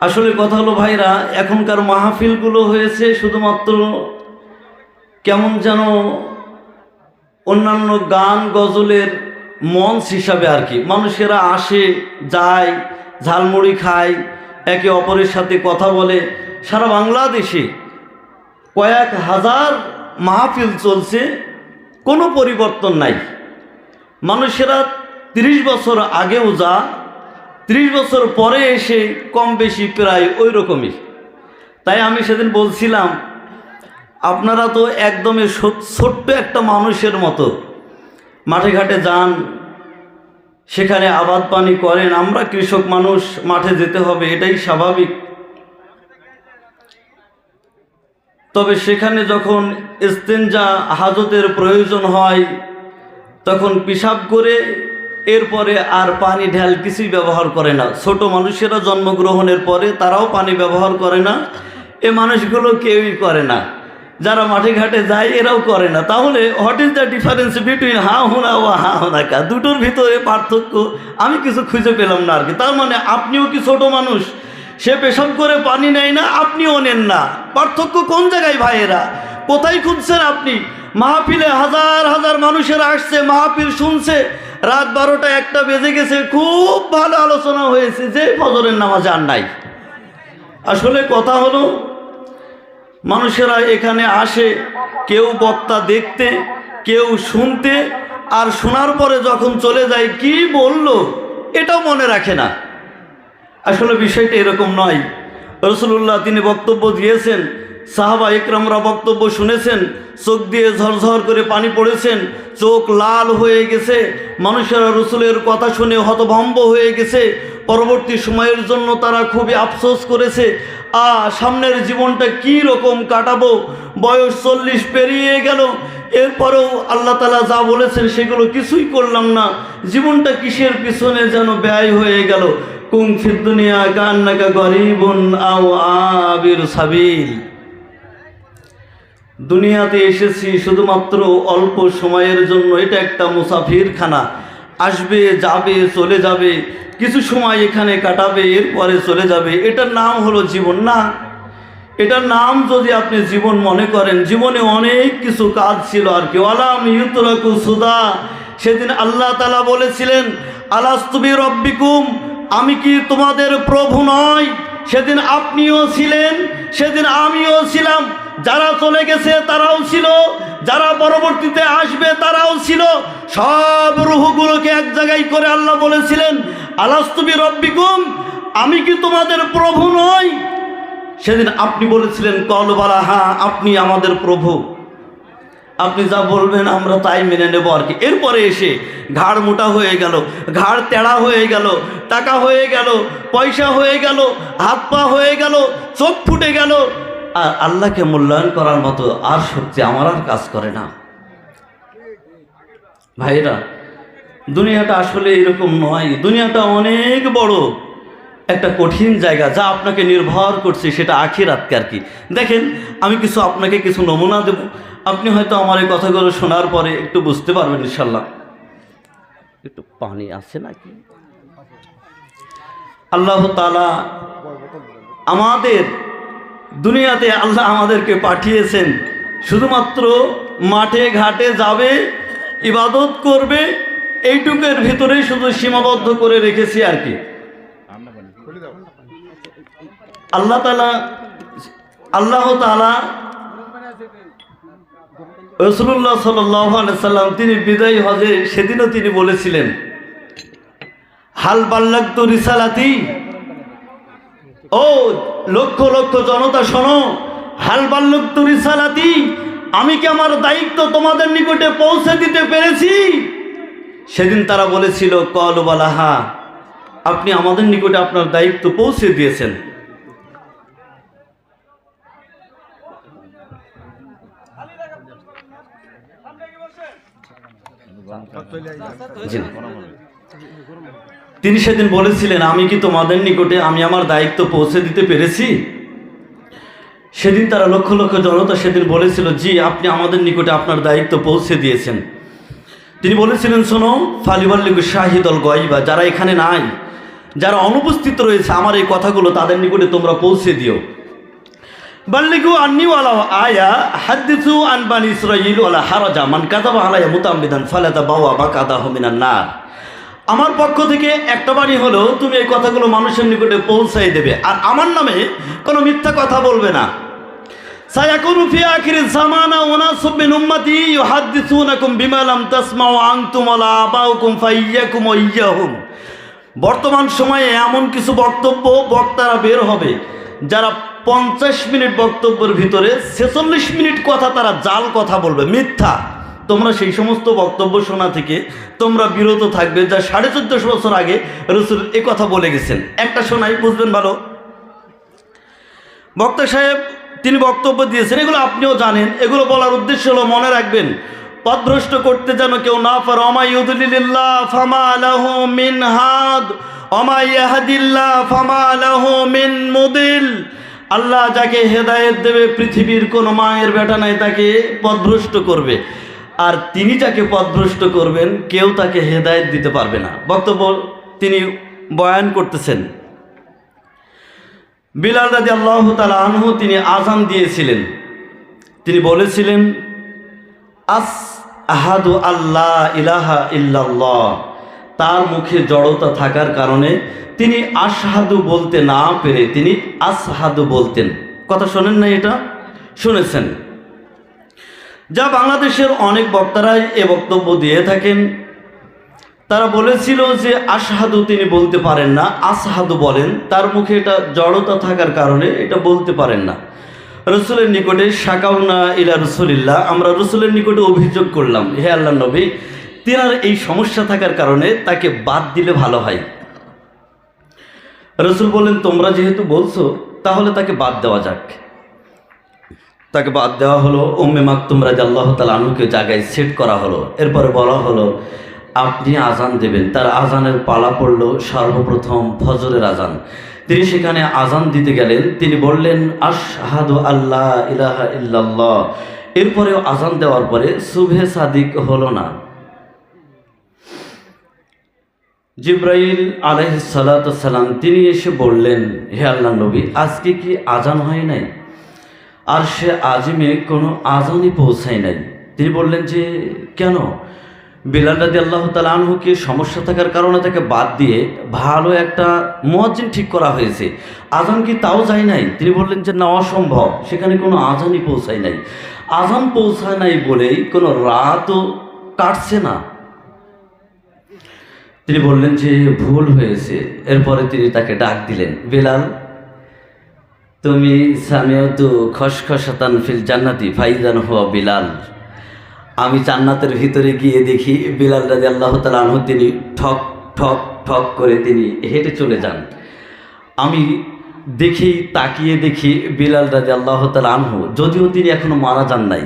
আসলে কথা হলো, ভাইরা, এখনকার মাহফিলগুলো হয়েছে শুধুমাত্র কেমন যেন অন্যান্য গান গজলের মঞ্চ হিসাবে আর কি। মানুষেরা আসে, যায়, ঝালমুড়ি খায়, একে অপরের সাথে কথা বলে। সারা বাংলাদেশে কয়েক হাজার মাহফিল চলছে, কোনো পরিবর্তন নাই। মানুষেরা তিরিশ বছর আগেও যা ত্রিশ বছর পরে এসে কম বেশি প্রায় ওই রকমই। তাই আমি সেদিন বলছিলাম, আপনারা তো একদমই ছোট্ট একটা মানুষের মতো মাঠে ঘাটে যান, সেখানে আবাদ পানি করেন, আমরা কৃষক মানুষ, মাঠে যেতে হবে, এটাই স্বাভাবিক। তবে সেখানে যখন ইস্তেঞ্জা হাজতের প্রয়োজন হয়, তখন পিসাব করে এরপরে আর পানি ঢাল কিছুই ব্যবহার করে না। ছোট মানুষেরা জন্মগ্রহণের পরে তারাও পানি ব্যবহার করে না, এ মানুষগুলো কেউই করে না। যারা মাঠে ঘাটে যায়, এরাও করে না। তাহলে what is the difference between হা হুনা ও হা হুনাকা দুটোর ভিতরে পার্থক্য আমি কিছু খুঁজে পেলাম না আর কি। তার মানে আপনিও কি ছোট মানুষ? সে পেশাব করে পানি নেয় না, আপনিও নেন না। পার্থক্য কোন জায়গায় ভাইয়েরা? কোথায় খুঁজছেন আপনি? মাহফিলে হাজার হাজার মানুষেরা আসছে, মাহফিল শুনছে রাত বারোটা একটা বেজে গেছে, খুব ভালো আলোচনা হয়েছে যে ফজরের নামাজ আর নাই। আসলে কথা হলো, মানুষেরা এখানে আসে, কেউ বক্তা দেখতে, কেউ শুনতে, আর শোনার পরে যখন চলে যায়, কি বলল এটাও মনে রাখে না। আসলে বিষয়টা এরকম নয়। রসুল্লাহ তিনি বক্তব্য দিয়েছেন সাহাবা একরামরা বক্তব্য শুনেছেন, চোখ দিয়ে ঝরঝর করে পানি পড়েছেন, চোখ লাল হয়ে গেছে, মানুষেরা রসুলের কথা শুনে হতভম্ব হয়ে গেছে, পরবর্তী সময়ের জন্য তারা খুবই আফসোস করেছে, আ, সামনের জীবনটা কি রকম কাটাবো, বয়স চল্লিশ পেরিয়ে গেল, এরপরেও আল্লাহ তালা যা বলেছেন সেগুলো কিছুই করলাম না, জীবনটা কিসের পিছনে যেন ব্যয় হয়ে গেল কুং ফিদ্দুনিয়া কান্নাকা গরিবুন আও আবির সাবিল। দুনিয়াতে এসেছি শুধুমাত্র অল্প সময়ের জন্য। এটা একটা মুসাফিরখানা। আসবে, যাবে, চলে যাবে, কিছু সময় এখানে কাটাবে, এরপরে চলে যাবে। এটার নাম হলো জীবন না? এটার নাম যদি আপনি জীবন মনে করেন, জীবনে অনেক কিছু কাজ ছিল আর কি। আলাম ইউতরাকু সুদা। সেদিন আল্লাহ তালা বলেছিলেন আলাস্তুবি রব্বিকুম আমি কি তোমাদের প্রভু নয়? সেদিন আপনিও ছিলেন, সেদিন আমিও ছিলাম। যারা চলে গেছে, তারাও ছিল। যারা পরবর্তীতে আসবে, তারাও ছিল। সব রুহগুলোকে এক জায়গায় করে আল্লাহ বলেছিলেন আলাস্তুবি রব্বিকুম আমি কি তোমাদের প্রভু নই? সেদিন আপনি বলেছিলেন কলবালা হ্যাঁ আপনি আমাদের প্রভু। আপনি যা বলবেন, আমরা তাই মেনে নেব আর কি। এরপরে এসে ঘাড় মোটা হয়ে গেল, ঘাড় তেড়া হয়ে গেল, টাকা হয়ে গেল, পয়সা হয়ে গেল, হাত পা হয়ে গেল, চোখ ফুটে গেল আর আল্লাহকে মূল্যায়ন করার মতো আর শক্তি আমার আর কাজ করে না। ভাইরা, দুনিয়াটা আসলে এরকম নয়। দুনিয়াটা অনেক বড়। একটা কঠিন জায়গা যা আপনাকে নির্ভর করছে, সেটা আখিরাতকে আর কি। দেখেন, আমি কিছু আপনাকে কিছু নমুনা দেব। আপনি হয়তো আমার এই কথাগুলো শোনার পরে একটু বুঝতে পারবেন ইনশাল্লাহ। একটু পানি আছে নাকি? আল্লাহ তালা আমাদের দুনিয়াতে আল্লাহ আমাদেরকে পাঠিয়েছেন। শুধুমাত্র মাঠে ঘাটে যাবে, ইবাদত করবে, এইটুকের ভিতরেই শুধু সীমাবদ্ধ করে রেখেছি আর কি। আল্লাহ তালা আল্লাহ তালা রসুল্লাহ সাল্লাম, তিনি বিদায়ী হজে সেদিনও তিনি বলেছিলেন, হাল বাল্লাক্ত রিসালাতি ও লক্ষ লক্ষ জনতা, শোনো, হাল বাল্লাক্ত রিসালাতি, আমি কি আমার দায়িত্ব তোমাদের নিকটে পৌঁছে দিতে পেরেছি সেদিন তারা বলেছিল কলবালাহা আপনি আমাদের নিকটে আপনার দায়িত্ব পৌঁছে দিয়েছেন জি। তিনি সেদিন বলেছিলেন, আমি কি তোমাদের নিকটে, আমি আমার দায়িত্ব পৌঁছে দিতে পেরেছি? সেদিন তারা লক্ষ লক্ষ জনতা সেদিন বলেছিল, জি, আপনি আমাদের নিকটে আপনার দায়িত্ব পৌঁছে দিয়েছেন। তিনি বলেছিলেন, শোনো, ফালিবাল্লিগু শাহিদল গয়বা, যারা এখানে নাই, যারা অনুপস্থিত রয়েছে, আমার এই কথাগুলো তাদের নিকটে তোমরা পৌঁছে দিও। বাল্লিগু আন্নি ওয়ালা আয়া হাদিসু আন বানি ইসরাইল ওয়ালা হারাজা, মান কাযাবা আলাইয়া মুতাম্মিদান ফালাতা বাওয়া বাকাদাহু মিনান নার। আমার পক্ষ থেকে একটা বাণী হলো, তুমি এই কথাগুলো মানুষের নিকটে পৌঁছাই দেবে। আর আমার নামে কোনো মিথ্যা কথা বলবে না। মিন বর্তমান সময়ে এমন কিছু বক্তব্য বক্তারা বের হবে, যারা পঞ্চাশ মিনিট বক্তব্যের ভিতরে ছেচল্লিশ মিনিট কথা তারা জাল কথা বলবে, মিথ্যা। তোমরা সেই সমস্ত বক্তব্য শোনা থেকে তোমরা বিরত থাকবে যা সাড়ে চোদ্দশো বছর আগে রসুল এ কথা বলে গেছেন। একটা শোনাই, বুঝবেন ভালো? বক্তা সাহেব, তিনি বক্তব্য দিয়েছেন, এগুলো আপনিও জানেন, এগুলো বলার উদ্দেশ্য হলো মনে রাখবেন পথভ্রষ্ট করতে যেন কেউ না পারে। মিন মুদিল। আল্লাহ যাকে হেদায়েত দেবে পৃথিবীর কোনো মায়ের বেটা নাই, তাকে পথভ্রষ্ট করবে। আর তিনি যাকে পথভ্রষ্ট করবেন, কেউ তাকে হেদায়েত দিতে পারবে না। বক্তব্য তিনি বয়ান করতেছেন। বিলাল রাজি আল্লাহ তালা আনহু তিনি আজান দিয়েছিলেন। তিনি বলেছিলেন আস আহাদু আল্লাহ ইলাহা ইল্লাল্লাহ। তার মুখে জড়তা থাকার কারণে তিনি আসহাদু বলতে না পেরে তিনি আসহাদু বলতেন। কথা শোনেন না এটা? শুনেছেন। যা বাংলাদেশের অনেক বক্তারাই এ বক্তব্য দিয়ে থাকেন। তারা বলেছিল যে আশহাদু তিনি বলতে পারেন না আসহাদু বলেন, তার মুখে এটা জড়তা থাকার কারণে এটা বলতে পারেন না। রসুলের নিকটে শাকাউনা ইলা রসুলিল্লাহ, আমরা রসুলের নিকটে অভিযোগ করলাম, হে আল্লাহ নবী, তিনার এই সমস্যা থাকার কারণে তাকে বাদ দিলে ভালো হয়। রসুল বললেন তোমরা যেহেতু বলছো, তাহলে তাকে বাদ দেওয়া যাক। তাকে বাদ দেওয়া হলো। উম্মে মাকতুম রাজ আল্লাহ তালা আনুকে জায়গায় সেট করা হলো। এরপরে বলা হলো, আপনি আজান দেবেন। তার আজানের পালা পড়ল সর্বপ্রথম ফজরের আজান তিনি সেখানে আজান দিতে গেলেন। তিনি বললেন, আশহাদু আল্লাহ ইলাহা ইল্লাল্লাহ। এরপরেও আজান দেওয়ার পরে শুভে সাদিক হলো না। জিব্রাইল আলহিসাল্লাম তিনি এসে বললেন, হে আল্লাহ নবী, আজকে কি আজান হয় নাই? আর সে আজিমে কোনো আজানই পৌঁছায় নাই। তিনি বললেন যে, কেন? বিলাল রাজি আল্লাহ তালহুকে সমস্যা থাকার কারণে তাকে বাদ দিয়ে ভালো একটা মহাজিন ঠিক করা হয়েছে। আজান কি তাও যায় নাই? তিনি বললেন যে, না, অসম্ভব। সেখানে কোনো আজানই পৌঁছায় নাই। আজান পৌঁছায় নাই বলেই কোনো রাতও কাটছে না। তিনি বললেন যে, ভুল হয়েছে। এরপরে তিনি তাকে ডাক দিলেন। বেলাল তুমি সামিও তু খসখসাতান ফিল জান্নাতি ফাইজান হুয়া বিলাল। আমি জান্নাতের ভিতরে গিয়ে দেখি বিলাল রাজি আল্লাহ তালু তিনি ঠক ঠক ঠক করে তিনি হেঁটে চলে যান। আমি দেখি, তাকিয়ে দেখি বিলাল রাজি আল্লাহ আনহু, যদিও তিনি এখনও মারা যান নাই।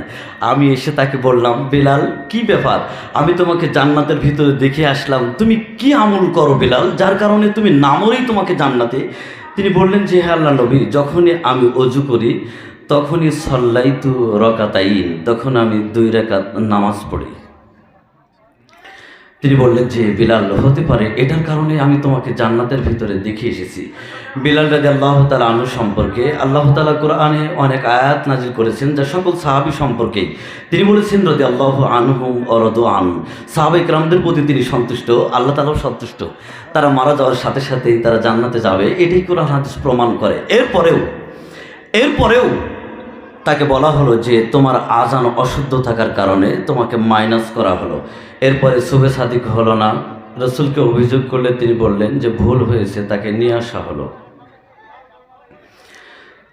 আমি এসে তাকে বললাম, বিলাল, কি ব্যাপার? আমি তোমাকে জান্নাতের ভিতরে দেখে আসলাম। তুমি কি আমল করো বিলাল? যার কারণে তুমি নামরেই তোমাকে জান্নাতে তিনি বললেন যে হ্যাঁ আল্লাহ নবী, যখনই আমি অজু করি, তখনই সল্লাই তু রকাতাইন, তখন আমি দুই রেখাত নামাজ পড়ি। তিনি বললেন যে, বিলাল, হতে পারে এটার কারণে আমি তোমাকে জান্নাতের ভিতরে দেখে এসেছি। বিলাল রাজি আল্লাহ তালা আনু সম্পর্কে আল্লাহ তালা কোরআনে অনেক আয়াত নাজিল করেছেন, যা সকল সাহাবি সম্পর্কেই তিনি বলেছেন রদি আল্লাহ আনহুম অরদ আন সাহাবিক রামদের প্রতি তিনি সন্তুষ্ট, আল্লাহ তালাও সন্তুষ্ট। তারা মারা যাওয়ার সাথে সাথেই তারা জান্নাতে যাবে, এটাই কোরআন হাদিস প্রমাণ করে। এরপরেও এরপরেও তাকে বলা হলো যে তোমার আজান অশুদ্ধ থাকার কারণে তোমাকে মাইনাস করা হলো। এরপরে শুভে সাদিক হলো না। রসুলকে অভিযোগ করলে তিনি বললেন যে ভুল হয়েছে, তাকে নিয়ে আসা হলো।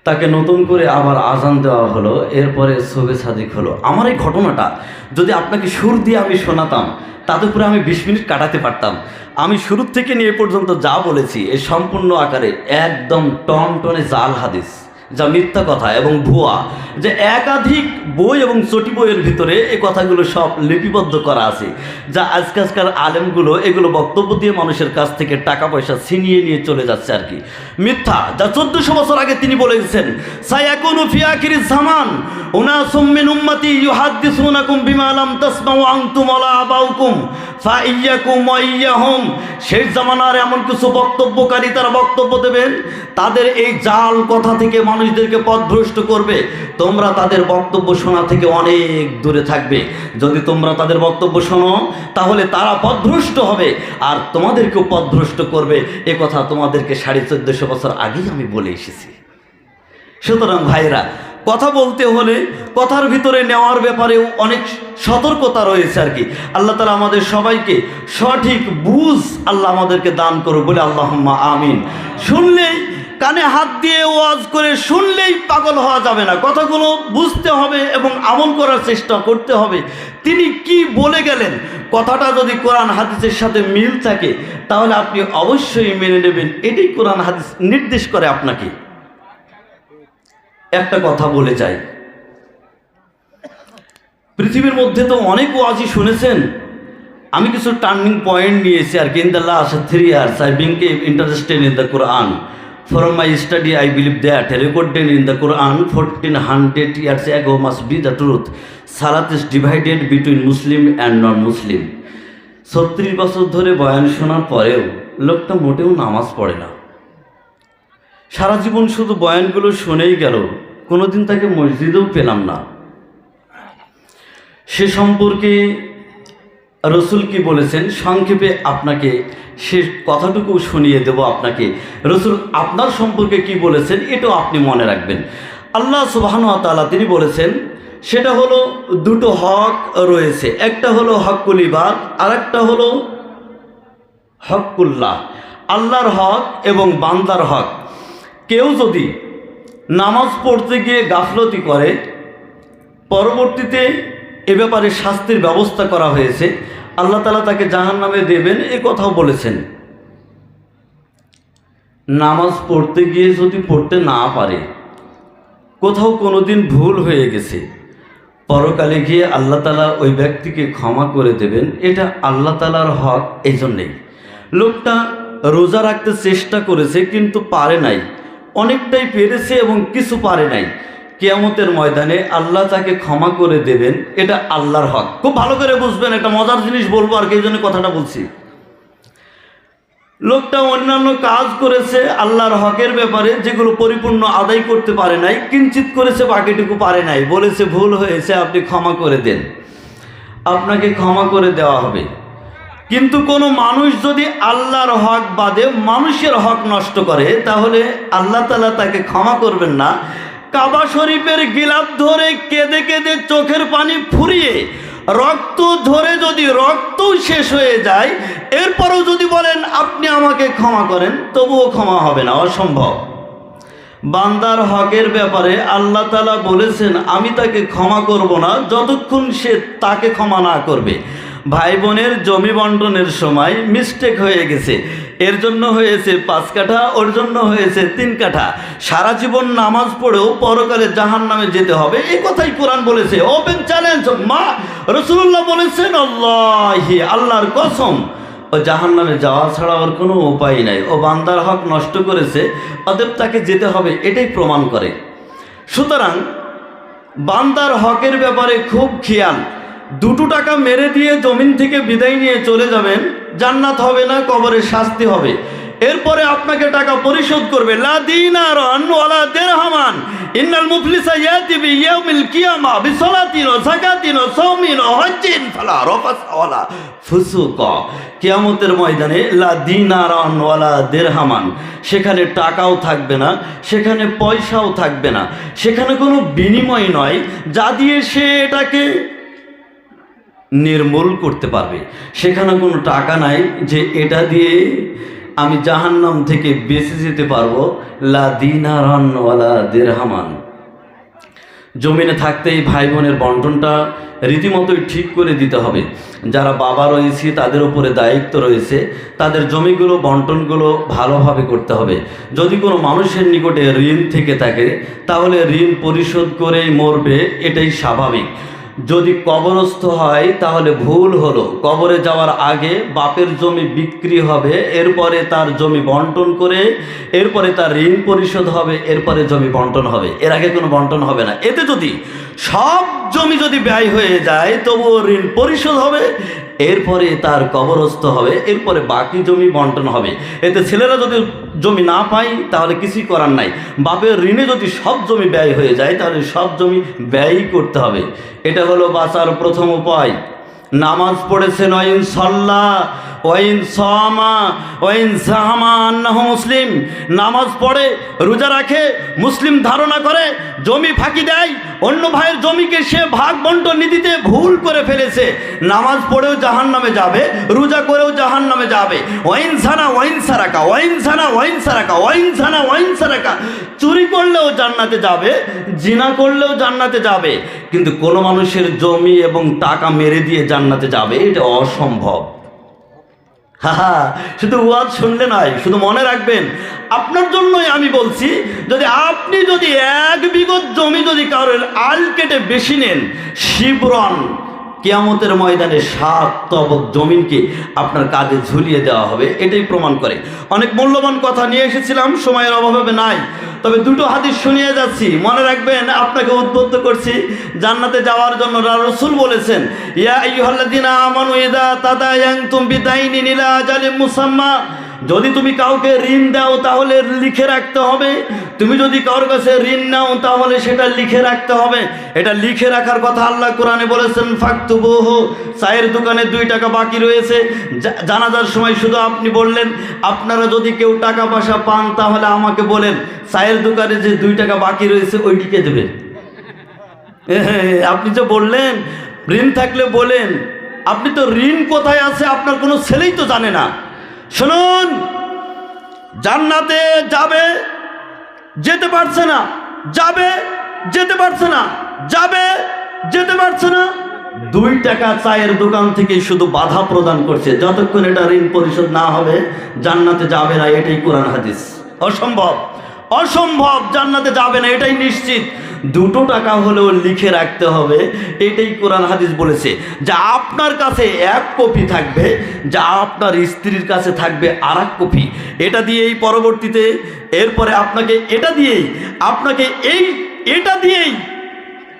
তাকে নতুন করে আবার আজান দেওয়া হলো। এরপরে শুভে সাদিক হলো। আমার এই ঘটনাটা যদি আপনাকে সুর দিয়ে আমি শোনাতাম, তাতে উপরে আমি বিশ মিনিট কাটাতে পারতাম। আমি শুরু থেকে নিয়ে পর্যন্ত যা বলেছি এই সম্পূর্ণ আকারে একদম টন টনে জাল হাদিস। যা মিথ্যা কথা এবং ভুয়া, যে একাধিক বই এবং চটি বইয়ের ভিতরে এই কথাগুলো সব লিপিবদ্ধ করা আছে, যা আজকালকার আলেমগুলো এগুলো বক্তব্য দিয়ে মানুষের কাছ থেকে টাকা পয়সা ছিনিয়ে নিয়ে চলে যাচ্ছে আর কি। মিথ্যা, যা চোদ্দশো বছর আগে তিনি বলেছেন সায়াকুনু ইয়াহুম। শেষ জামানার এমন কিছু বক্তব্যকারী তারা বক্তব্য দেবেন, তাদের এই জাল কথা থেকে মানুষদেরকে পথভ্রষ্ট করবে, তোমরা তাদের বক্তব্য শোনা থেকে অনেক দূরে থাকবে। যদি তোমরা তাদের বক্তব্য শোনো, তাহলে তারা পথভ্রষ্ট হবে, আর তোমাদেরকেও পথভ্রষ্ট করবে। এ কথা তোমাদেরকে সাড়ে চোদ্দশো বছর আগেই আমি বলে এসেছি। সুতরাং ভাইরা কথা বলতে হলে কথার ভিতরে নেওয়ার ব্যাপারেও অনেক সতর্কতা রয়েছে আর কি। আল্লাহ তালা আমাদের সবাইকে সঠিক বুঝ আল্লাহ আমাদেরকে দান করুক, বলে আল্লাহ আমিন। শুনলেই কানে হাত দিয়ে ওয়াজ করে শুনলেই পাগল হওয়া যাবে না। কথাগুলো বুঝতে হবে এবং আমল করার চেষ্টা করতে হবে। তিনি কি বলে গেলেন? কথাটা যদি কোরআন হাদিসের সাথে মিল থাকে, তাহলে আপনি অবশ্যই মেনে নেবেন। এটাই কোরআন হাদিস নির্দেশ করে আপনাকে। একটা কথা বলে যাই। পৃথিবীর মধ্যে তো অনেক ওয়াজি শুনেছেন। আমি কিছু টার্নিং পয়েন্ট নিয়েছি আর কি। In the last three years I being interested in the Quran study I believe that recorded in the Quran fourteen hundred years ago must be the truth সালাত is divided between Muslim and non Muslim ছত্রিশ বছর ধরে বয়ান শোনার পরেও লোকটা মোটেও নামাজ পড়ে না। সারা জীবন শুধু বয়ানগুলো শুনেই গেল, কোনোদিন তাকে মসজিদেও পেলাম না। সে সম্পর্কে রসুল কি বলেছেন? সংক্ষেপে আপনাকে সে কথাটুকু শুনিয়ে দেব আপনাকে। রসুল, আপনার সম্পর্কে কি বলেছেন এটাও আপনি মনে রাখবেন। আল্লাহ সুবাহানুয়াতালা তিনি বলেছেন, সেটা হলো দুটো হক রয়েছে। একটা হলো হকুল ইবাদ আর একটা হলো হকুল্লাহ। আল্লাহর হক এবং বান্দার হক। কেউ যদি নামাজ পড়তে গিয়ে গাফলতি করে, পরবর্তীতে এ ব্যাপারে শাস্তির ব্যবস্থা করা হয়েছে। আল্লাহ তালা তাকে জাহান নামে দেবেন, এ কথাও বলেছেন। নামাজ পড়তে গিয়ে যদি পড়তে না পারে, কোথাও কোনো দিন ভুল হয়ে গেছে, পরকালে গিয়ে আল্লাহ তালা ওই ব্যক্তিকে ক্ষমা করে দেবেন, এটা আল্লাহ তালার হক এই জন্যেই লোকটা রোজা রাখতে চেষ্টা করেছে, কিন্তু পারে নাই। অনেকটাই পেরেছে এবং কিছু পারে নাই। কেয়ামতের ময়দানে আল্লাহ তাকে ক্ষমা করে দেবেন, এটা আল্লাহর হক। খুব ভালো করে বুঝবেন, একটা মজার জিনিস বলব আর কি জন্য কথাটা বলছি। লোকটা অন্যান্য কাজ করেছে আল্লাহর হকের ব্যাপারে, যেগুলো পরিপূর্ণ আদায় করতে পারে নাই, কিঞ্চিত করেছে, বাকিটুকু পারে নাই। বলেছে, ভুল হয়েছে, আপনি ক্ষমা করে দেন। আপনাকে ক্ষমা করে দেওয়া হবে। কিন্তু কোনো মানুষ যদি আল্লাহর হক বাদে মানুষের হক নষ্ট করে, তাহলে আল্লাহ তালা তাকে ক্ষমা করবেন না। কাবা শরীফের গিলাপ ধরে কেঁদে কেঁদে চোখের পানি ফুরিয়ে রক্ত ধরে যদি রক্ত শেষ হয়ে যায়, এরপরও যদি বলেন, আপনি আমাকে ক্ষমা করেন, তবুও ক্ষমা হবে না, অসম্ভব। বান্দার হকের ব্যাপারে আল্লাহ তালা বলেছেন, আমি তাকে ক্ষমা করব না যতক্ষণ সে তাকে ক্ষমা না করবে। ভাই বোনের জমি বন্টনের সময় মিস্টেক হয়ে গেছে। এর জন্য হয়েছে পাঁচ কাঠা, ওর জন্য হয়েছে তিন কাঠা। সারা জীবন নামাজ পড়েও পরকালে জাহান নামে যেতে হবে। এই কথাই কোরআন বলেছে। ওপেন চ্যালেঞ্জ মা রসুল্লাহ বলেছেন, আল্লাহি, আল্লাহর কসম। ও জাহান নামে যাওয়া ছাড়া ওর কোনো উপায় নাই। ও বান্দার হক নষ্ট করেছে, অতএব তাকে যেতে হবে, এটাই প্রমাণ করে। সুতরাং, বান্দার হকের ব্যাপারে খুব খেয়াল। দুটো টাকা মেরে দিয়ে জমিন থেকে বিদায় নিয়ে চলে যাবেন। জান্নাত হবে না, কবরের শাস্তি হবে। এরপরে আপনাকে টাকা পরিশোধ করবে। মুফলিসা কিয়ামা কিয়ামতের ময়দানে লা সেখানে টাকাও থাকবে না, সেখানে পয়সাও থাকবে না। সেখানে কোনো বিনিময় নয়। যা দিয়ে সে এটাকে নির্মূল করতে পারবে। সেখানে কোনো টাকা নাই যে এটা দিয়ে আমি জাহান্নাম থেকে বেঁচে যেতে পারব। লা দিনারান ওয়ালা দেরহামান। জমিনে থাকতেই ভাই বোনের বন্টনটা রীতিমতোই ঠিক করে দিতে হবে। যারা বাবা রয়েছে, তাদের উপরে দায়িত্ব রয়েছে। তাদের জমিগুলো, বন্টনগুলো ভালোভাবে করতে হবে। যদি কোনো মানুষের নিকটে ঋণ থেকে থাকে, তাহলে ঋণ পরিশোধ করেই মরবে, এটাই স্বাভাবিক। যদি কবরস্থ হয়, তাহলে ভুল হলো। কবরে যাওয়ার আগে বাপের জমি বিক্রি হবে, এরপরে তার জমি বন্টন করে, এরপরে তার ঋণ পরিশোধ হবে, এরপরে জমি বন্টন হবে। এর আগে কোনো বন্টন হবে না। এতে যদি সব জমি যদি ব্যয় হয়ে যায়, তবুও ঋণ পরিশোধ হবে এরপরে তার কবরস্থ হবে, এরপরে বাকি জমি বন্টন হবে। এতে ছেলেরা যদি জমি না পায়, তাহলে কিছুই করার নাই। বাপের ঋণে যদি সব জমি ব্যয় হয়ে যায়, তাহলে সব জমি ব্যয়ই করতে হবে। এটা হলো বাঁচার প্রথম উপায়। নামাজ পড়েছেন ওয়াইন সল্লাহ ওয়াইন সামা ওয়াইন জাহামা আন্নাহ মুসলিম। নামাজ পড়ে, রোজা রাখে, মুসলিম ধারণা করে, জমি ফাঁকি দেয়, অন্য ভাইয়ের জমিকে সে ভাগ বন্টন নীতিতে ভুল করে ফেলেছে। নামাজ পড়েও জাহান নামে যাবে, রোজা করেও জাহান নামে যাবে। ওয়াইন সানা ওয়াইন সারাকা ওয়াইন সানা ওয়াইন সারাকা ওয়াইন সানা ওয়াইন সারাকা। চুরি করলেও জান্নাতে যাবে, জিনা করলেও জান্নাতে যাবে। কিন্তু কোনো মানুষের জমি এবং টাকা মেরে দিয়ে জান্নাতে যাবে, এটা অসম্ভব। হা শুধু ওয়াজ শুনলে নাই শুধু মনে রাখবেন, আপনার জন্যই আমি বলছি, যদি আপনি যদি এক বিগত জমি যদি কারোর আল কেটে বেশি নেন শিবরন কিয়ামতের ময়দানে সাত তবক জমিনকে আপনার কাঁধে ঝুলিয়ে দেওয়া হবে, এটাই প্রমাণ করে। অনেক মূল্যবান কথা নিয়ে এসেছিলাম, সময়ের অভাবে নাই। তবে দুটো হাদিস শুনিয়ে যাচ্ছি। মনে রাখবেন, আপনাকে উদ্বুদ্ধ করছি, জান্নাতে যাওয়ার জন্য রসুল বলেছেন, ইয়া আইয়ুহাল্লাযিনা আমানু ইয়াং তাদায়ানতুম বিদাইনিন নীলা জালিম মুসাম্মা। যদি তুমি কাউকে ঋণ দাও, তাহলে লিখে রাখতে হবে। তুমি যদি কারোর কাছে ঋণ নাও, তাহলে সেটা লিখে রাখতে হবে। এটা লিখে রাখার কথা আল্লাহ কোরআনে বলেছেন, ফাকতুবুহু চায়ের দোকানে দুই টাকা বাকি রয়েছে। জানাজার সময় শুধু আপনি বললেন, আপনারা যদি কেউ টাকা পয়সা পান, তাহলে আমাকে বলেন, চায়ের দোকানে যে দুই টাকা বাকি রয়েছে, ওইটিকে দেবেন। আপনি যে বললেন, ঋণ থাকলে বলেন, আপনি তো ঋণ কোথায় আছে, আপনার কোনো ছেলেই তো জানে না। শুনুন, জান্নাতে যাবে, যেতে পারছে না, যাবে, যেতে পারছে না, যাবে, যেতে পারছে না। দুই টাকা চায়ের দোকান থেকে শুধু বাধা প্রদান করছে। যতক্ষণ এটা ঋণ পরিশোধ না হবে, জান্নাতে যাবে না, এটাই কোরআন হাদিস। অসম্ভব। অসম্ভব, জান্নাতে যাবে না, এটাই নিশ্চিত। দুটো টাকা হলেও লিখে রাখতে হবে। এটাই কোরআন হাদিস বলেছে। যা আপনার কাছে এক কপি থাকবে, যা আপনার স্ত্রীর কাছে থাকবে আর এক কপি। এটা দিয়েই পরবর্তীতে এরপরে আপনাকে এটা দিয়েই, আপনাকে এই, এটা দিয়েই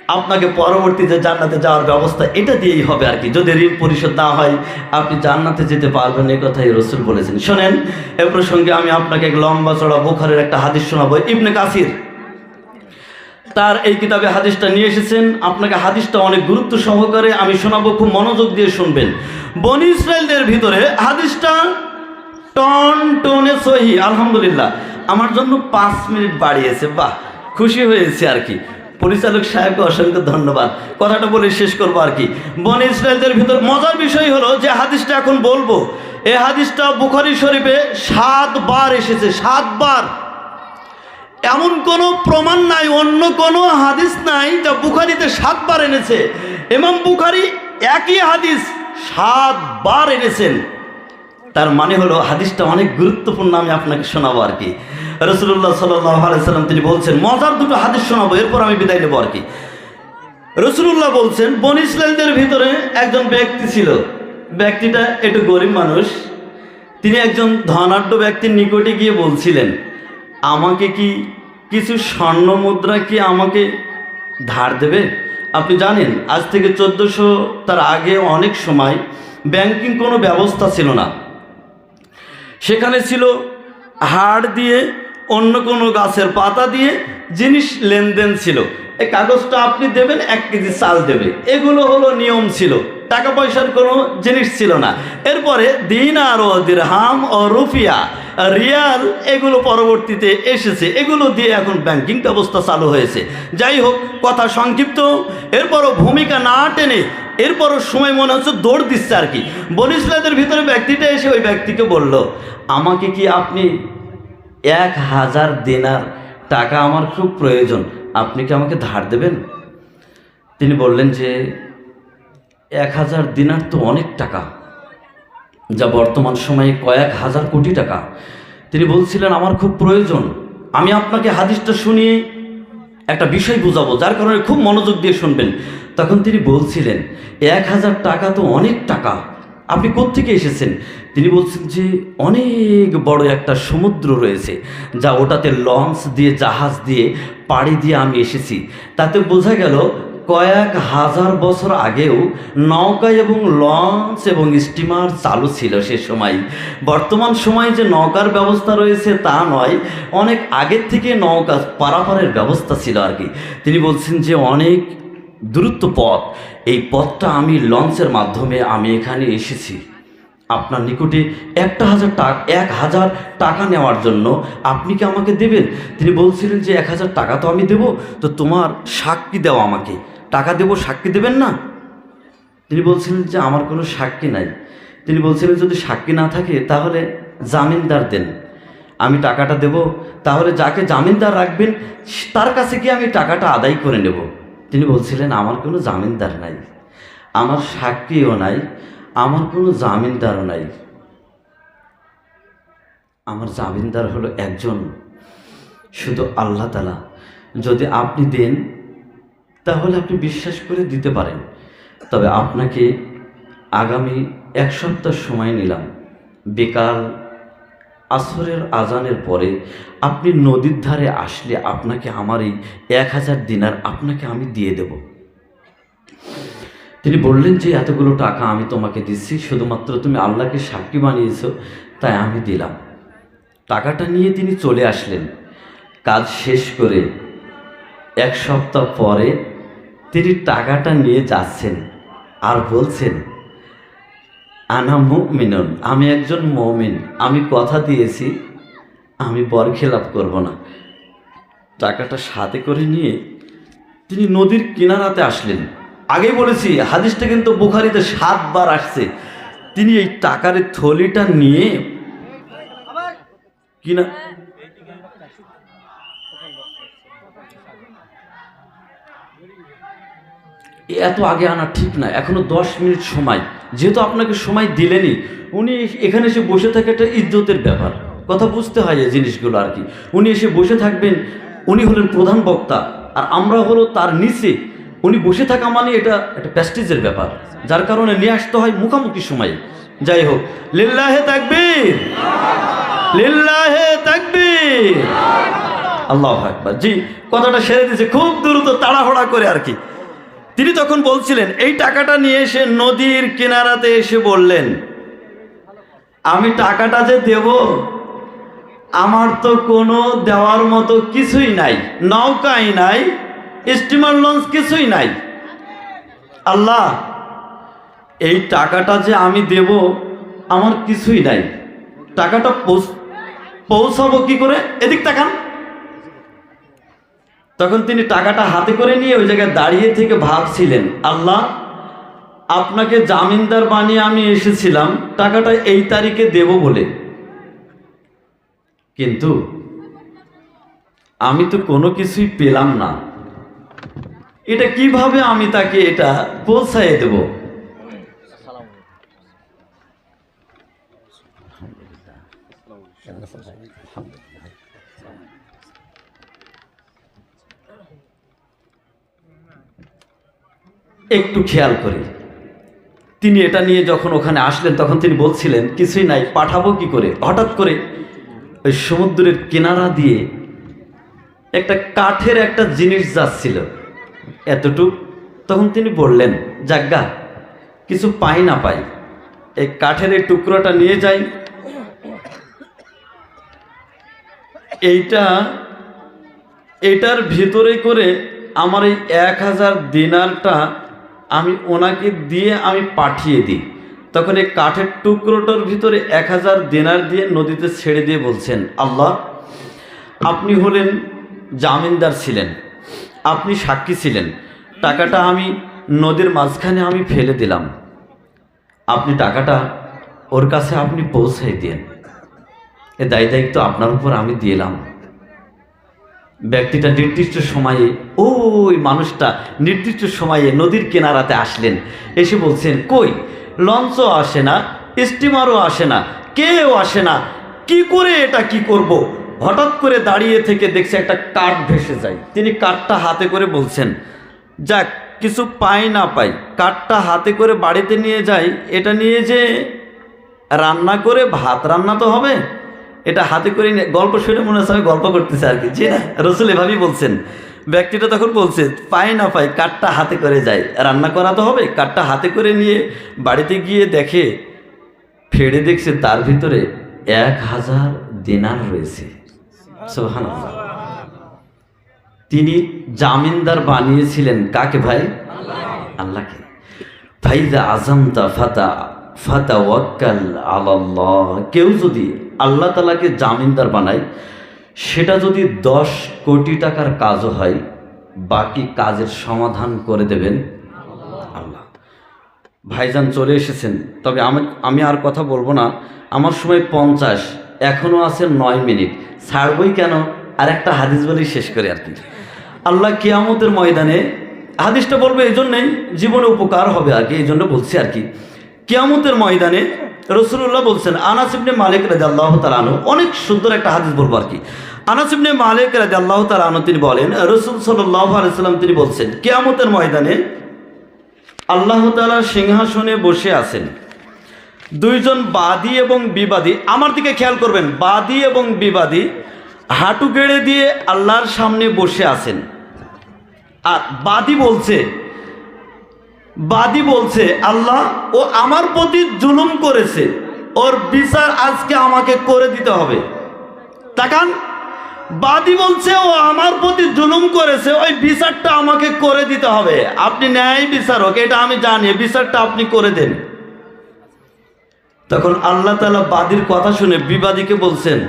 আপনাকে পরবর্তীতে জান্নাতে যাওয়ার ব্যবস্থা এটা দিয়েই হবে আর কি। যদি ঋণ পরিশোধ না হয়, আপনি জান্নাতে যেতে পারবেন এই কথাই রসুল বলেছেন। শোনেন, এ প্রসঙ্গে আমি আপনাকে এক লম্বা চড়া বোখারের একটা হাদিস শোনাবো। ইবনে কাসির তার এই কিতাবে হাদিসটা নিয়ে এসেছেন। আপনাকে হাদিসটা অনেক গুরুত্ব সহকারে আমি শোনাবো, খুব মনোযোগ দিয়ে শুনবেন। বনি ইসরায়েলদের ভিতরে হাদিসটা টন টনে সহি, আলহামদুলিল্লাহ। আমার জন্য পাঁচ মিনিট বাড়িয়েছে, বাহ, খুশি হয়েছে আর কি। পরিচালক সাহেবকে অসংখ্য ধন্যবাদ। কথাটা বলে শেষ করব আর কি। বন ইসরায়েলদের ভিতর মজার বিষয় হলো যে হাদিসটা এখন বলব এই হাদিসটা বুখারি শরীফে সাতবার এসেছে, সাতবার। এমন কোনো প্রমাণ নাই, অন্য কোনো হাদিস নাই যা বুখারিতে সাতবার এনেছে। এমাম বুখারি একই হাদিস সাতবার এনেছেন। তার মানে হলো হাদিসটা অনেক গুরুত্বপূর্ণ আমি আপনাকে শোনাবো আর কি। রসুল্লাহ সাল্লাম তিনি বলছেন, মজার দুটো হাদিস শোনাবো, এরপর আমি বিদায় নেব আর কি। রসুল্লাহ বলছেন, বন ইসরায়েলদের ভিতরে একজন ব্যক্তি ছিল। ব্যক্তিটা একটু গরিব মানুষ। তিনি একজন ধনাঢ্য ব্যক্তির নিকটে গিয়ে বলছিলেন আমাকে কি কিছু স্বর্ণ মুদ্রা কি আমাকে ধার দেবে? আপনি জানেন, আজ থেকে চোদ্দোশো তার আগে অনেক সময় ব্যাংকিং কোনো ব্যবস্থা ছিল না। সেখানে ছিল হাড় দিয়ে, অন্য কোনো গাছের পাতা দিয়ে জিনিস লেনদেন ছিল। এই কাগজটা আপনি দেবেন, এক কেজি চাল দেবে। এগুলো হলো নিয়ম ছিল। টাকা পয়সার কোনো জিনিস ছিল না। এরপরে দিন আর ও দিরহাম ও রুফিয়া, রিয়াল এগুলো পরবর্তীতে এসেছে। এগুলো দিয়ে এখন ব্যাংকিং ব্যবস্থা চালু হয়েছে। যাই হোক, কথা সংক্ষিপ্ত। এরপরও ভূমিকা না টেনে এরপরও সময় মনে হচ্ছে দৌড় দিচ্ছে আর কি। বনিসলাদের ভিতরে ব্যক্তিটা এসে ওই ব্যক্তিকে বলল, আমাকে কি আপনি এক হাজার দেনার টাকা আমার খুব প্রয়োজন, আপনি কি আমাকে ধার দেবেন? তিনি বললেন যে এক হাজার দিনার তো অনেক টাকা, যা বর্তমান সময়ে কয়েক হাজার কোটি টাকা। তিনি বলছিলেন, আমার খুব প্রয়োজন। আমি আপনাকে হাদিসটা শুনিয়ে একটা বিষয় বুঝাবো, যার কারণে খুব মনোযোগ দিয়ে শুনবেন। তখন তিনি বলছিলেন, এক হাজার টাকা তো অনেক টাকা। আপনি কোত্থেকে এসেছেন? তিনি বলছেন যে, অনেক বড় একটা সমুদ্র রয়েছে, যা ওটাতে লঞ্চ দিয়ে, জাহাজ দিয়ে, পাড়ি দিয়ে আমি এসেছি। তাতে বোঝা গেল কয়েক হাজার বছর আগেও নৌকা এবং লঞ্চ এবং স্টিমার চালু ছিল সে সময়। বর্তমান সময়ে যে নৌকার ব্যবস্থা রয়েছে তা নয়, অনেক আগের থেকে নৌকা পারাপারের ব্যবস্থা ছিল আর কি। তিনি বলছেন যে অনেক দূরত্ব পথ, এই পথটা আমি লঞ্চের মাধ্যমে আমি এখানে এসেছি। আপনার নিকটে একটা হাজার টাকা, এক হাজার টাকা নেওয়ার জন্য আপনি কি আমাকে দেবেন? তিনি বলছিলেন যে এক হাজার টাকা তো আমি দেব, তো তোমার সাক্ষী দাও আমাকে। টাকা দেবো, সাক্ষী দেবেন না? তিনি বলছিলেন যে আমার কোনো সাক্ষী নাই। তিনি বলছিলেন যদি সাক্ষী না থাকে, তাহলে জামিনদার দেন। আমি টাকাটা দেব, তাহলে যাকে জামিনদার রাখবেন, তার কাছে গিয়ে আমি টাকাটা আদায় করে নেব। তিনি বলছিলেন, আমার কোনো জামিনদার নাই, আমার সাক্ষীও নাই, আমার কোনো জামিনদারও নাই। আমার জামিনদার হলো একজন, শুধু আল্লাহ তালা যদি আপনি দেন তাহলে আপনি বিশ্বাস করে দিতে পারেন। তবে আপনাকে আগামী এক সপ্তাহ সময় নিলাম। বেকাল আসরের আজানের পরে আপনি নদীর ধারে আসলে আপনাকে আমার এই এক হাজার দিনার আপনাকে আমি দিয়ে দেব। তিনি বললেন যে, এতগুলো টাকা আমি তোমাকে দিচ্ছি, শুধুমাত্র তুমি আল্লাহকে সাক্ষী বানিয়েছ, তাই আমি দিলাম। টাকাটা নিয়ে তিনি চলে আসলেন। কাজ শেষ করে এক সপ্তাহ পরে তিনি টাকাটা নিয়ে যাচ্ছেন আর বলছেন, আনা মুমিনুন, আমি একজন মমিন, আমি কথা দিয়েছি, আমি বর বরখেলাপ করব না। টাকাটা সাথে করে নিয়ে তিনি নদীর কিনারাতে আসলেন। আগেই বলেছি, হাদিসটা কিন্তু বুখারিতে সাতবার আসছে। তিনি এই টাকার থলিটা নিয়ে কিনা এত আগে আনা ঠিক না, এখনও দশ মিনিট সময়। যেহেতু আপনাকে সময় দিলেনই, উনি এখানে এসে বসে থাকে একটা ইজ্জতের ব্যাপার। কথা বুঝতে হয় এই জিনিসগুলো আর কি। উনি এসে বসে থাকবেন, উনি হলেন প্রধান বক্তা, আর আমরা হলো তার নিচে। উনি বসে থাকা মানে এটা একটা প্যাস্টিজের ব্যাপার, যার কারণে নিয়ে আসতে হয় মুখামুখি সময়। যাই হোক, লিল্লাহে তাকবীর! লিল্লাহে তাকবীর! আল্লাহ আকবার। জি, কথাটা সেরে দিয়েছে, খুব দ্রুত তাড়াহুড়া করে আর কি। তিনি তখন বলছিলেন, এই টাকাটা নিয়ে এসে নদীর কিনারাতে এসে বললেন, আমি টাকাটা যে দেব, আমার তো কোনো দেওয়ার মতো কিছুই নাই, নৌকাই নাই স্টিমার লঞ্চ কিছুই নাই। আল্লাহ, এই টাকাটা যে আমি দেব, আমার কিছুই নাই। টাকাটা পৌঁছ- পৌঁছাবো কি করে? এদিক তাকান। তখন তিনি টাকাটা হাতে করে নিয়ে ওই জায়গায় দাঁড়িয়ে থেকে ভাবছিলেন, আল্লাহ, আপনাকে জামিনদার বানিয়ে আমি এসেছিলাম, টাকাটা এই তারিখে দেব বলে। কিন্তু আমি তো কোনো কিছুই পেলাম না। এটা কীভাবে আমি তাকে এটা পৌঁছায় দেব? একটু খেয়াল করি। তিনি এটা নিয়ে যখন ওখানে আসলেন, তখন তিনি বলছিলেন, কিছুই নাই, পাঠাবো কি করে? হঠাৎ করে ওই সমুদ্রের কিনারা দিয়ে একটা কাঠের একটা জিনিস যাচ্ছিল। এতটুক তখন তিনি বললেন যাজ্ঞা কিছু পাই না পাই। এই কাঠের এই টুকরোটা নিয়ে যাই। এইটা, এটার ভিতরে করে আমার এই এক হাজার দিনারটা আমি ওনাকে দিয়ে আমি পাঠিয়ে দিই। তখন এই কাঠের টুকরোটার ভিতরে এক হাজার দিনার দিয়ে নদীতে ছেড়ে দিয়ে বলছেন, আল্লাহ, আপনি হলেন জামিনদার ছিলেন। আপনি সাক্ষী ছিলেন। টাকাটা আমি নদীর মাঝখানে আমি ফেলে দিলাম। আপনি টাকাটা ওর কাছে আপনি পৌঁছাই দিন এ দায় দায়িত্ব আপনার উপর আমি দিলাম ব্যক্তিটা নির্দিষ্ট সময়ে, ওই মানুষটা নির্দিষ্ট সময়ে নদীর কিনারাতে আসলেন। এসে বলছেন, কই? লঞ্চও আসে না, স্টিমারও আসে না, কেউ আসে না, কি করে এটা কি করব। হঠাৎ করে দাঁড়িয়ে থেকে দেখছে একটা কাঠ ভেসে যায়। তিনি কাঠটা হাতে করে বলছেন, যাক, কিছু পাই না পাই, কাঠটা হাতে করে বাড়িতে নিয়ে যাই, এটা নিয়ে যে রান্না করে ভাত রান্না তো হবে এটা হাতে করে গল্প শুনে মনে হচ্ছে আমি গল্প করতেছি আর কি। না, রসুল এভাবেই বলছেন। ব্যক্তিটা তখন বলছে পাই না পাই কাঠটা হাতে করে যায়। রান্না করা তো হবে, কাঠটা হাতে করে নিয়ে বাড়িতে গিয়ে দেখে, ফেড়ে দেখছে তার ভিতরে এক হাজার দিনার রয়েছে। তিনি জামিনদার বানিয়েছিলেন কাকে ভাই? আল্লাহকে। ফাইদা আজমতা ফাতা ফাতা ওয়াক্কাল আল্লাহ কেউ যদি আল্লাহ তালাকে জামিনদার বানাই সেটা যদি দশ কোটি টাকার কাজও হয়, বাকি কাজের সমাধান করে দেবেন আল্লাহ। ভাইজান চলে এসেছেন, তবে আমি আমি আর কথা বলব না। আমার সময় পঞ্চাশ, এখনও আছে নয় মিনিট। ছাড়বই কেন? আর একটা হাদিস বলেই শেষ করে আর কি। আল্লাহ কিয়ামতের ময়দানে, হাদিসটা বলব এই জন্যেই জীবনে উপকার হবে আর কি, এই জন্য বলছি আর কি। কিয়ামতের ময়দানে রসুল্লাহ বলছেন আনাসিবনে মালিক রাজা আল্লাহ তালানো অনেক সুন্দর একটা হাদিস বলব আর কি। আনাসিবনে মালিক রাজা আল্লাহ তালানো তিনি বলেন, রসুল সাল্লাহ আলাইসাল্লাম তিনি বলছেন, কেয়ামতের ময়দানে আল্লাহ তালা সিংহাসনে বসে আছেন। দুইজন বাদী এবং বিবাদী, আমার দিকে খেয়াল করবেন, বাদী এবং বিবাদী হাঁটু গেড়ে দিয়ে আল্লাহর সামনে বসে আছেন। আর বাদী বলছে বাদী বলছে, আল্লাহ, ও আমার প্রতি জুলুম করেছে। ওর বিচার আজকে আমাকে করে দিতে হবে। তাকান, বাদী বলছে, ও আমার প্রতি জুলুম করেছে, ওই বিচারটা আমাকে করে দিতে হবে। আপনি ন্যায় বিচারক, এটা আমি জানি বিচারটা আপনি করে দেন। তখন আল্লাহ তালা বাদীর কথা শুনে বিবাদীকে বলছেন,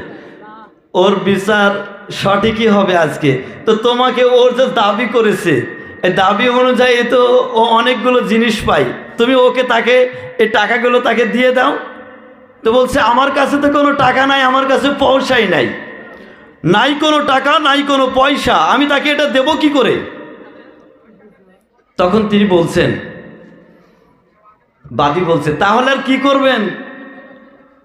ওর বিচার সঠিকই হবে আজকে। তো তোমাকে ওর যে দাবি করেছে দাবি অনুযায়ী তো ও অনেকগুলো জিনিস পাই তুমি ওকে তাকে, এই টাকাগুলো তাকে দিয়ে দাও। তো বলছে, আমার কাছে তো কোনো টাকা নাই, আমার কাছে পয়সাই নাই। নাই কোনো টাকা, নাই কোনো পয়সা, আমি তাকে এটা দেব কি করে? তখন তিনি বলছেন, বাদী বলছে, তাহলে আর কি করবেন?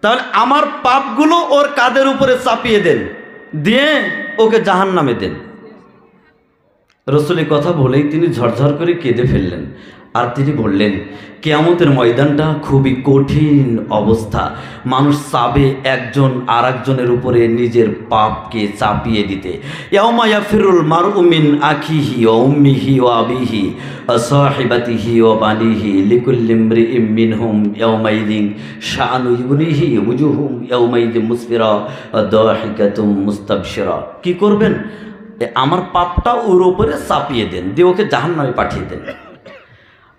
তাহলে আমার পাপগুলো ওর কাদের উপরে চাপিয়ে দেন। দিয়ে ওকে জাহান নামে দেন। রসুলের কথা বলেই তিনি ঝরঝর করে কেঁদে ফেললেন। আর তিনি বললেন, কেয়ামতের ময়দানটা খুবই কঠিন অবস্থা। মানুষ চাবে একজন আর একজনের উপরে নিজের পাপকে চাপিয়ে দিতে। ইয়াউমায়া ফিরুল মার উমিন আখিহি উম্মিহি ও আবিহি ও সাহিবাতিহি ও বানিহি লিকুল্লিমরি ইমিন হুম ইয়াউমাইদিন শানু ইবনিহি উজুহুম ইয়াউমাইদি মুসফিরা দাহিকাতুম মুস্তাবশিরা। কি করবেন? আমার পাপটা ওর উপরে চাপিয়ে দেন, দিয়ে ওকে জাহান্নামে পাঠিয়ে দেন।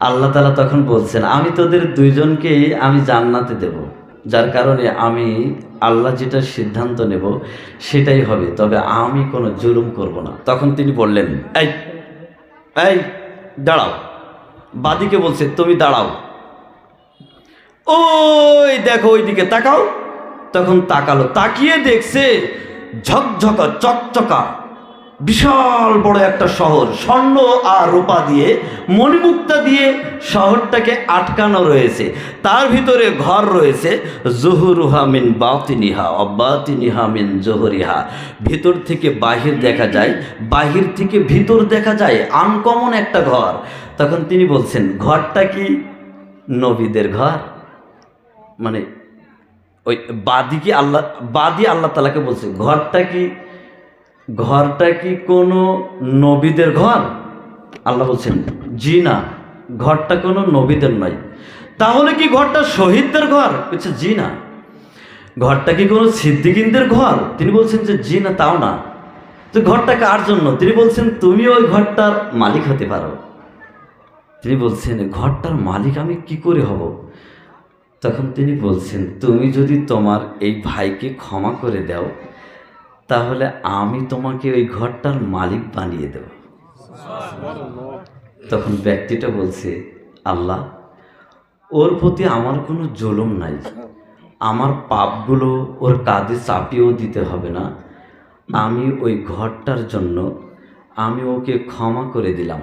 আল্লাহ তালা তখন বলছেন, আমি তোদের দুইজনকেই আমি জান্নাতে দেব। যার কারণে আমি আল্লাহ যেটা সিদ্ধান্ত নেব সেটাই হবে, তবে আমি কোনো জুলুম করব না। তখন তিনি বললেন, এই এই, দাঁড়াও। বাদিকে বলছে, তুমি দাঁড়াও। ওই দেখো ওইদিকে তাকাও। তখন তাকালো, তাকিয়ে দেখছে ঝকঝকা, চকচকা বিশাল বড় একটা শহর, স্বর্ণ আর রূপা দিয়ে, মণিমুক্তা দিয়ে শহরটাকে আটকানো রয়েছে। তার ভিতরে ঘর রয়েছে, জহুরুহা মিন বাতিনিহা, অবাতিনিহা মিন জহুরিহা। ভিতর থেকে বাহির দেখা যায়, বাহির থেকে ভিতর দেখা যায়, আনকমন একটা ঘর। তখন তিনি বলছেন, ঘরটা কি নবীদের ঘর? মানে ওই বাদি কি আল্লাহ, বাদি আল্লাহ তালাকে বলছে, ঘরটা কি ঘরটা কি কোনো নবীদের ঘর? আল্লাহ বলছেন, জি না, ঘরটা কোনো নবীদের নয়। তাহলে কি ঘরটা শহীদদের ঘর? বলছে, জি না। ঘরটা কি কোনো সিদ্দিকিনদের ঘর? তিনি বলছেন যে, জি না, তাও না। তো ঘরটা কার জন্য? তিনি বলছেন, তুমি ওই ঘরটার মালিক হতে পারো। তিনি বলছেন, ঘরটার মালিক আমি কি করে হব? তখন তিনি বলছেন, তুমি যদি তোমার এই ভাইকে ক্ষমা করে দাও তাহলে আমি তোমাকে ওই ঘরটার মালিক বানিয়ে দেব। তখন ব্যক্তিটা বলছে, আল্লাহ, ওর প্রতি আমার কোনো জুলুম নাই। আমার পাপগুলো ওর কাঁধে চাপিয়েও দিতে হবে না। আমি ওই ঘরটার জন্য, আমি ওকে ক্ষমা করে দিলাম।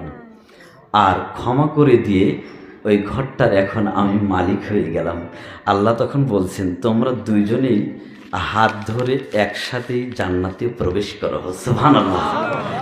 আর ক্ষমা করে দিয়ে ওই ঘরটার এখন আমি মালিক হয়ে গেলাম। আল্লাহ তখন বলছেন, তোমরা দুইজনেই হাত ধরে একসাথেই জান্নাতে প্রবেশ করো। সুবহানাল্লাহ।